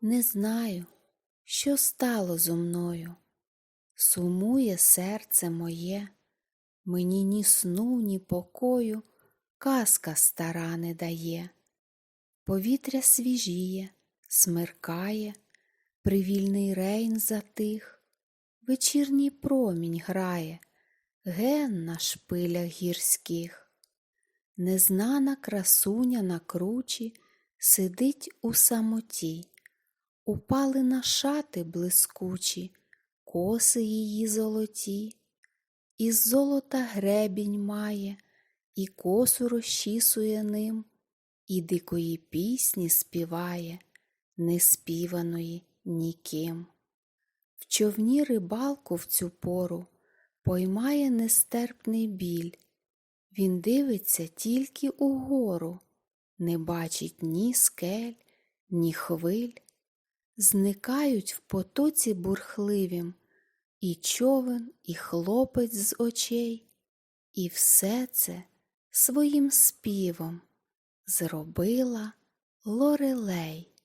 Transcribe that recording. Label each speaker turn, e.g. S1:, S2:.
S1: Не знаю, що стало зо мною. Сумує серце моє, мені ні сну, ні покою казка стара не дає. Повітря свіжіє, смеркає, привільний рейн затих, вечірній промінь грає, ген на шпилях гірських. Незнана красуня на кручі сидить у самоті, упали на шати блискучі, коси її золоті, із золота гребінь має, і косу розчісує ним, і дикої пісні співає, неспіваної ніким. В човні рибалку в цю пору поймає нестерпний біль. Він дивиться тільки угору, не бачить ні скель, ні хвиль. Зникають в потоці бурхливім і човен, і хлопець з очей, і все це своїм співом зробила Лорелей.